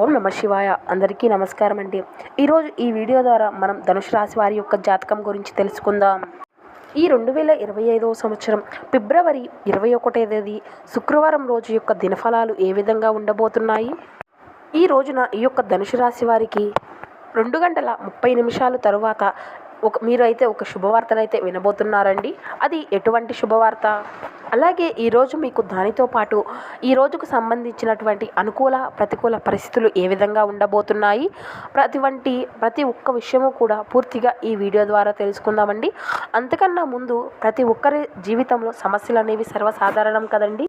ఓం నమ శివాయ. అందరికీ నమస్కారం అండి. ఈరోజు ఈ వీడియో ద్వారా మనం ధనుసు రాశి వారి యొక్క జాతకం గురించి తెలుసుకుందాం. ఈ రెండు వేల ఇరవై ఐదవ సంవత్సరం ఫిబ్రవరి ఇరవై ఒకటో తేదీ శుక్రవారం రోజు యొక్క దినఫలాలు ఏ విధంగా ఉండబోతున్నాయి? ఈ రోజున ఈ యొక్క ధనుసు రాశి వారికి రెండు గంటల ముప్పై నిమిషాల తరువాత ఒక మీరు అయితే ఒక శుభవార్తనైతే వినబోతున్నారండి. అది ఎటువంటి శుభవార్త? అలాగే ఈరోజు మీకు దానితో పాటు ఈ రోజుకు సంబంధించినటువంటి అనుకూల ప్రతికూల పరిస్థితులు ఏ విధంగా ఉండబోతున్నాయి? ప్రతి వంటి ప్రతి ఒక్క విషయము కూడా పూర్తిగా ఈ వీడియో ద్వారా తెలుసుకుందామండి. అంతకన్నా ముందు ప్రతి ఒక్కరి జీవితంలో సమస్యలు అనేవి సర్వసాధారణం కదండి.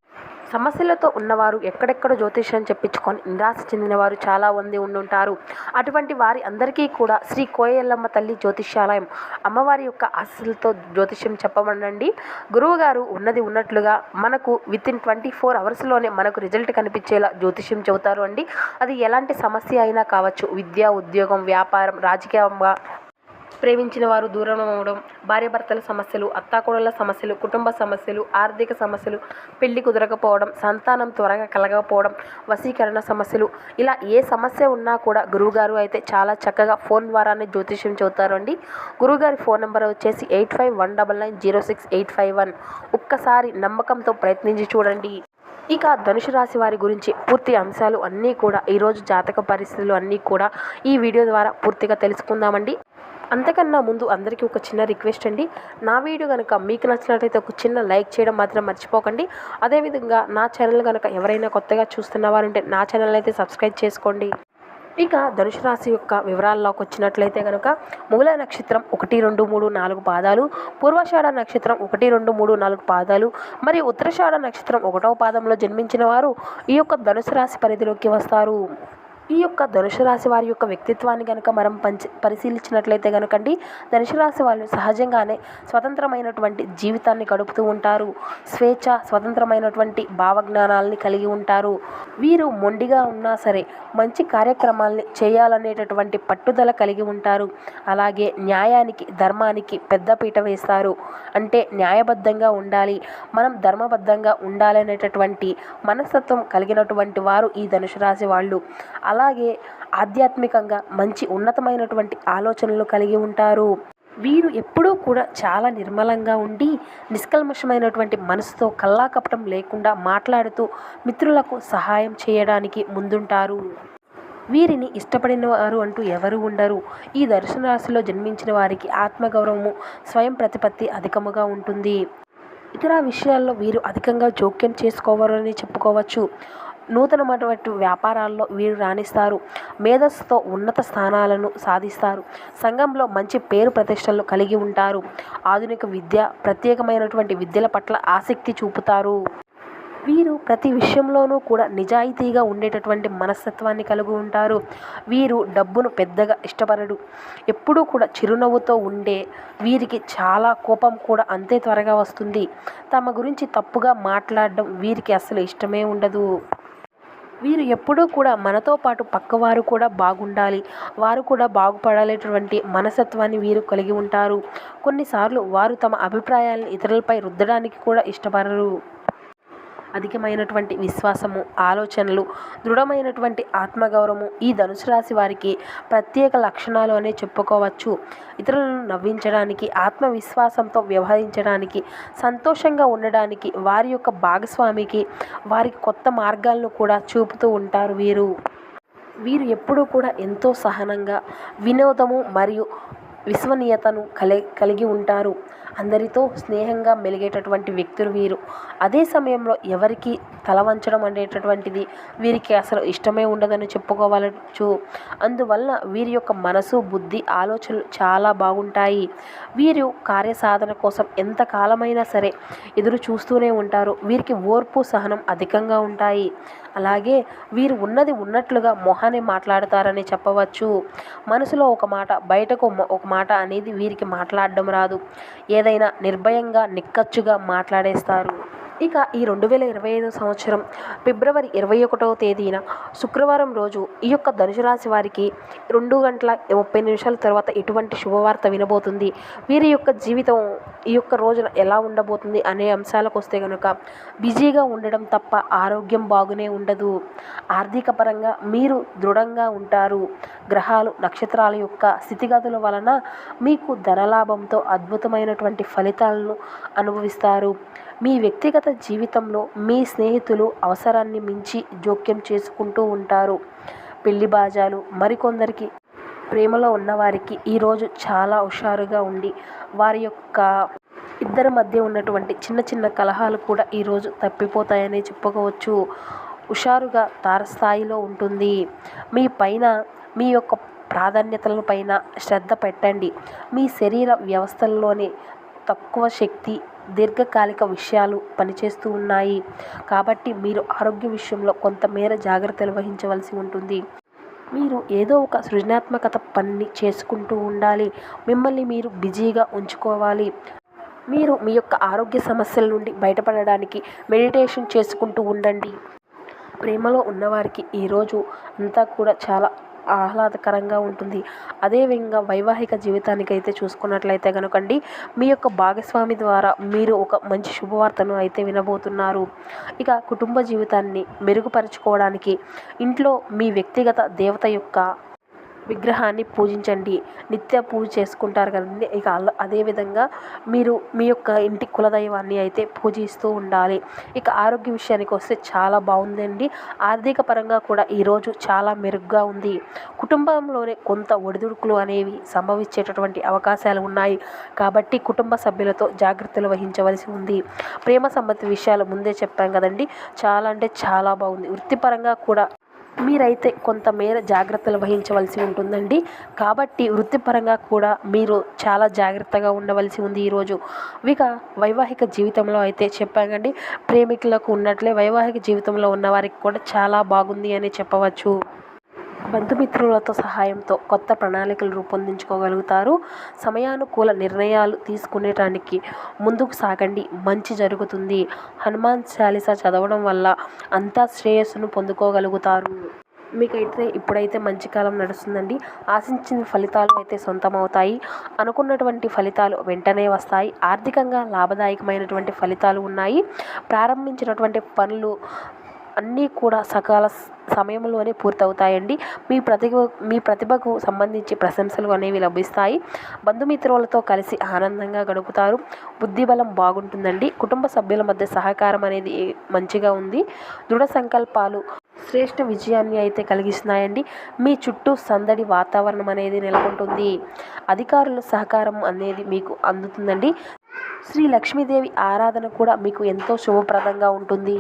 సమస్యలతో ఉన్నవారు ఎక్కడెక్కడ జ్యోతిష్యం చెప్పించుకొని నిరాశ చెందిన వారు చాలా మంది ఉండుంటారు. అటువంటి వారి అందరికీ కూడా శ్రీ కోయల్లమ్మ తల్లి జ్యోతిష్యాలయం అమ్మవారి యొక్క ఆశలతో జ్యోతిష్యం చెప్పమనండి. గురువుగారు ఉన్నది ఉన్నట్లుగా మనకు విత్ ఇన్ ట్వంటీ ఫోర్ అవర్స్లోనే మనకు రిజల్ట్ కనిపించేలా జ్యోతిష్యం చెబుతారు అండి. అది ఎలాంటి సమస్య అయినా కావచ్చు విద్య ఉద్యోగం వ్యాపారం రాజకీయంగా ప్రేమించిన వారు దూరం అవ్వడం భార్యాభర్తల సమస్యలు అత్తాకోడళ్ళ సమస్యలు కుటుంబ సమస్యలు ఆర్థిక సమస్యలు పెళ్ళి కుదరకపోవడం సంతానం త్వరగా కలగకపోవడం వశీకరణ సమస్యలు. ఇలా ఏ సమస్య ఉన్నా కూడా గురువుగారు అయితే చాలా చక్కగా ఫోన్ ద్వారానే జ్యోతిష్యం చెబుతారు అండి. గురువుగారి ఫోన్ నెంబర్ వచ్చేసి eight five one double nine zero six eight five one. ఒక్కసారి నమ్మకంతో ప్రయత్నించి చూడండి. ఇక ధనుసు రాశి వారి గురించి పూర్తి అంశాలు అన్నీ కూడా ఈరోజు జాతక పరిస్థితులు అన్నీ కూడా ఈ వీడియో ద్వారా పూర్తిగా తెలుసుకుందామండి. అంతకన్నా ముందు అందరికీ ఒక చిన్న రిక్వెస్ట్ అండి. నా వీడియో కనుక మీకు నచ్చినట్లయితే ఒక చిన్న లైక్ చేయడం మాత్రం మర్చిపోకండి. అదేవిధంగా నా ఛానల్ కనుక ఎవరైనా కొత్తగా చూస్తున్న వారుంటే నా ఛానల్ అయితే సబ్స్క్రైబ్ చేసుకోండి. ఇక ధనుసు రాశి యొక్క వివరాల్లోకి వచ్చినట్లయితే కనుక మూల నక్షత్రం ఒకటి రెండు మూడు నాలుగు పాదాలు పూర్వషాఢ నక్షత్రం ఒకటి రెండు మూడు నాలుగు పాదాలు మరియు ఉత్తరషాఢ నక్షత్రం ఒకటవ పాదంలో జన్మించిన వారు ఈ యొక్క ధనుసు రాశి పరిధిలోకి వస్తారు. ఈ యొక్క ధనుసు రాశి వారి యొక్క వ్యక్తిత్వాన్ని కనుక మనం పంచి పరిశీలించినట్లయితే కనుకండి ధనుసు రాశి వాళ్ళు సహజంగానే స్వతంత్రమైనటువంటి జీవితాన్ని గడుపుతూ ఉంటారు. స్వేచ్ఛ స్వతంత్రమైనటువంటి భావజ్ఞానాలని కలిగి ఉంటారు. వీరు మొండిగా ఉన్నా సరే మంచి కార్యక్రమాల్ని చేయాలనేటటువంటి పట్టుదల కలిగి ఉంటారు. అలాగే న్యాయానికి ధర్మానికి పెద్దపీట వేస్తారు. అంటే న్యాయబద్ధంగా ఉండాలి మనం ధర్మబద్ధంగా ఉండాలనేటటువంటి మనస్తత్వం కలిగినటువంటి వారు ఈ ధనుసు రాశి వాళ్ళు. అలాగే ఆధ్యాత్మికంగా మంచి ఉన్నతమైనటువంటి ఆలోచనలు కలిగి ఉంటారు. వీరు ఎప్పుడూ కూడా చాలా నిర్మలంగా ఉండి నిష్కల్మషమైనటువంటి మనసుతో కల్లాకపటం లేకుండా మాట్లాడుతూ మిత్రులకు సహాయం చేయడానికి ముందుంటారు. వీరిని ఇష్టపడిన వారు అంటూ ఎవరు ఉండరు. ఈ దర్శనరాశిలో జన్మించిన వారికి ఆత్మగౌరవము స్వయం ప్రతిపత్తి అధికముగా ఉంటుంది. ఇతర విషయాల్లో వీరు అధికంగా జోక్యం చేసుకోవాలని చెప్పుకోవచ్చు. నూతనమైనటువంటి వ్యాపారాల్లో వీరు రాణిస్తారు. మేధస్సుతో ఉన్నత స్థానాలను సాధిస్తారు. సంఘంలో మంచి పేరు ప్రతిష్టలు కలిగి ఉంటారు. ఆధునిక విద్య ప్రత్యేకమైనటువంటి విద్యల పట్ల ఆసక్తి చూపుతారు. వీరు ప్రతి విషయంలోనూ కూడా నిజాయితీగా ఉండేటటువంటి మనస్తత్వాన్ని కలిగి ఉంటారు. వీరు డబ్బును పెద్దగా ఇష్టపడడు ఎప్పుడూ కూడా చిరునవ్వుతో ఉండే వీరికి చాలా కోపం కూడా అంతే త్వరగా వస్తుంది. తమ గురించి తప్పుగా మాట్లాడడం వీరికి అసలు ఇష్టమే ఉండదు. వీరు ఎప్పుడూ కూడా మనతో పాటు పక్కవారు కూడా బాగుండాలి. వారు కూడా బాగుపడాలేటువంటి మనసత్వాన్ని వీరు కలిగి ఉంటారు. కొన్నిసార్లు వారు తమ అభిప్రాయాలను ఇతరులపై రుద్దడానికి కూడా ఇష్టపడరు. అధికమైనటువంటి విశ్వాసము ఆలోచనలు దృఢమైనటువంటి ఆత్మగౌరవము ఈ ధనుసు రాశి వారికి ప్రత్యేక లక్షణాలు అనే చెప్పుకోవచ్చు. ఇతరులను నవ్వించడానికి ఆత్మవిశ్వాసంతో వ్యవహరించడానికి సంతోషంగా ఉండడానికి వారి యొక్క భాగస్వామికి వారికి కొత్త మార్గాలను కూడా చూపుతూ ఉంటారు వీరు. వీరు ఎప్పుడూ కూడా ఎంతో సహనంగా వినోదము మరియు విశ్వనీయతను కలి కలిగి ఉంటారు. అందరితో స్నేహంగా మెలిగేటటువంటి వ్యక్తులు వీరు. అదే సమయంలో ఎవరికి తల వంచడం అనేటటువంటిది వీరికి అసలు ఇష్టమే ఉండదని చెప్పుకోవచ్చు. అందువల్ల వీరి యొక్క మనసు బుద్ధి ఆలోచనలు చాలా బాగుంటాయి. వీరు కార్యసాధన కోసం ఎంతకాలమైనా సరే ఎదురు చూస్తూనే ఉంటారు. వీరికి ఓర్పు సహనం అధికంగా ఉంటాయి. అలాగే వీరు ఉన్నది ఉన్నట్లుగా మొహాన్ని మాట్లాడతారని చెప్పవచ్చు. మనసులో ఒక మాట బయటకు ఒక మాట అనేది వీరికి మాట్లాడడం రాదు. ఏదైనా నిర్భయంగా నిక్కచ్చుగా మాట్లాడేస్తారు. ఇక ఈ రెండు వేల ఇరవై ఐదో సంవత్సరం ఫిబ్రవరి ఇరవై ఒకటవ తేదీన శుక్రవారం రోజు ఈ యొక్క ధనుసు రాశి వారికి రెండు గంటల ముప్పై నిమిషాల తర్వాత ఎటువంటి శుభవార్త వినబోతుంది? వీరి యొక్క జీవితం ఈ యొక్క రోజున ఎలా ఉండబోతుంది అనే అంశాలకు వస్తే కనుక బిజీగా ఉండడం తప్ప ఆరోగ్యం బాగునే ఉండదు. ఆర్థిక పరంగా మీరు దృఢంగా ఉంటారు. గ్రహాలు నక్షత్రాల యొక్క స్థితిగతుల వలన మీకు ధనలాభంతో అద్భుతమైనటువంటి ఫలితాలను అనుభవిస్తారు. మీ వ్యక్తిగత జీవితంలో మీ స్నేహితులు అవసరాన్ని మించి జోక్యం చేసుకుంటూ ఉంటారు. పెళ్ళి బాజాలు మరికొందరికి ప్రేమలో ఉన్నవారికి ఈరోజు చాలా హుషారుగా ఉండి వారి యొక్క ఇద్దరి మధ్య ఉన్నటువంటి చిన్న చిన్న కలహాలు కూడా ఈరోజు తప్పిపోతాయని చెప్పుకోవచ్చు. హుషారుగా తారస్థాయిలో ఉంటుంది. మీ పైన మీ యొక్క ప్రాధాన్యతల పైన శ్రద్ధ పెట్టండి. మీ శరీర వ్యవస్థల్లోనే తక్కువ శక్తి దీర్ఘకాలిక విషయాలు పనిచేస్తూ ఉన్నాయి. కాబట్టి మీరు ఆరోగ్య విషయంలో కొంతమేర జాగ్రత్తలు వహించవలసి ఉంటుంది. మీరు ఏదో ఒక సృజనాత్మకత పని చేసుకుంటూ ఉండాలి. మిమ్మల్ని మీరు బిజీగా ఉంచుకోవాలి. మీరు మీ యొక్క ఆరోగ్య సమస్యల నుండి బయటపడడానికి మెడిటేషన్ చేసుకుంటూ ఉండండి. ప్రేమలో ఉన్నవారికి ఈరోజు అంతా కూడా చాలా ఆహ్లాదకరంగా ఉంటుంది. అదేవిధంగా వైవాహిక జీవితానికి అయితే చూసుకున్నట్లయితే కనుకండి మీ యొక్క భాగస్వామి ద్వారా మీరు ఒక మంచి శుభవార్తను అయితే వినబోతున్నారు. ఇక కుటుంబ జీవితాన్ని మెరుగుపరుచుకోవడానికి ఇంట్లో మీ వ్యక్తిగత దేవత యొక్క విగ్రహాన్ని పూజించండి. నిత్య పూజ చేసుకుంటారు కదండి. ఇక అల- అదేవిధంగా మీరు మీ యొక్క ఇంటి కులదైవాన్ని అయితే పూజిస్తూ ఉండాలి. ఇక ఆరోగ్య విషయానికి వస్తే చాలా బాగుందండి. ఆర్థిక పరంగా కూడా ఈరోజు చాలా మెరుగ్గా ఉంది. కుటుంబంలోనే కొంత ఒడిదుడుకులు అనేవి సంభవించేటటువంటి అవకాశాలు ఉన్నాయి. కాబట్టి కుటుంబ సభ్యులతో జాగ్రత్తలు వహించవలసి ఉంది. ప్రేమ సంబంధిత విషయాలు ముందే చెప్పాం కదండి. చాలా అంటే చాలా బాగుంది. వృత్తిపరంగా కూడా మీరైతే కొంతమేర జాగ్రత్తలు వహించవలసి ఉంటుందండి. కాబట్టి వృత్తిపరంగా కూడా మీరు చాలా జాగ్రత్తగా ఉండవలసి ఉంది ఈరోజు ఇక వైవాహిక జీవితంలో అయితే చెప్పాకండి ప్రేమికులకు ఉన్నట్లే వైవాహిక జీవితంలో ఉన్న వారికి కూడా చాలా బాగుంది అని చెప్పవచ్చు. బంధుమిత్రులతో సహాయంతో కొత్త ప్రణాళికలు రూపొందించుకోగలుగుతారు. సమయానుకూల నిర్ణయాలు తీసుకునేటానికి ముందుకు సాగండి. మంచి జరుగుతుంది. హనుమాన్ చాలీసా చదవడం వల్ల అంతా శ్రేయస్సును పొందుకోగలుగుతారు. మీకైతే ఇప్పుడైతే మంచి కాలం నడుస్తుందండి. ఆశించిన ఫలితాలు అయితే సొంతమవుతాయి. అనుకున్నటువంటి ఫలితాలు వెంటనే వస్తాయి. ఆర్థికంగా లాభదాయకమైనటువంటి ఫలితాలు ఉన్నాయి. ప్రారంభించినటువంటి పనులు అన్నీ కూడా సకాల సమయంలోనే పూర్తవుతాయండి. మీ ప్రతిభ మీ ప్రతిభకు సంబంధించి ప్రశంసలు అనేవి లభిస్తాయి. బంధుమిత్రులతో కలిసి ఆనందంగా గడుపుతారు. బుద్ధిబలం బాగుంటుందండి. కుటుంబ సభ్యుల మధ్య సహకారం అనేది మంచిగా ఉంది. దృఢ సంకల్పాలు శ్రేష్ఠ విజయాన్ని అయితే కలిగిస్తున్నాయండి. మీ చుట్టూ సందడి వాతావరణం అనేది నెలకొంటుంది. అధికారుల సహకారం అనేది మీకు అందుతుందండి. శ్రీ లక్ష్మీదేవి ఆరాధన కూడా మీకు ఎంతో శుభప్రదంగా ఉంటుంది.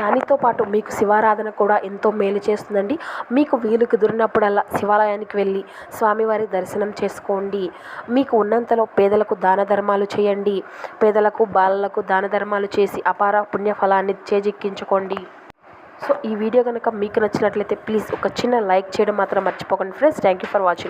దానితో పాటు మీకు శివారాధన కూడా ఎంతో మేలు చేస్తుందండి. మీకు వీలు కుదిరినప్పుడల్లా శివాలయానికి వెళ్ళి స్వామివారి దర్శనం చేసుకోండి. మీకు ఉన్నంతలో పేదలకు దాన ధర్మాలు చేయండి. పేదలకు బాలలకు దాన ధర్మాలు చేసి అపార పుణ్యఫలాన్ని చేజిక్కించుకోండి. సో ఈ వీడియో కనుక మీకు నచ్చినట్లయితే ప్లీజ్ ఒక చిన్న లైక్ చేయడం మాత్రం మర్చిపోకండి. Friends thank you for watching.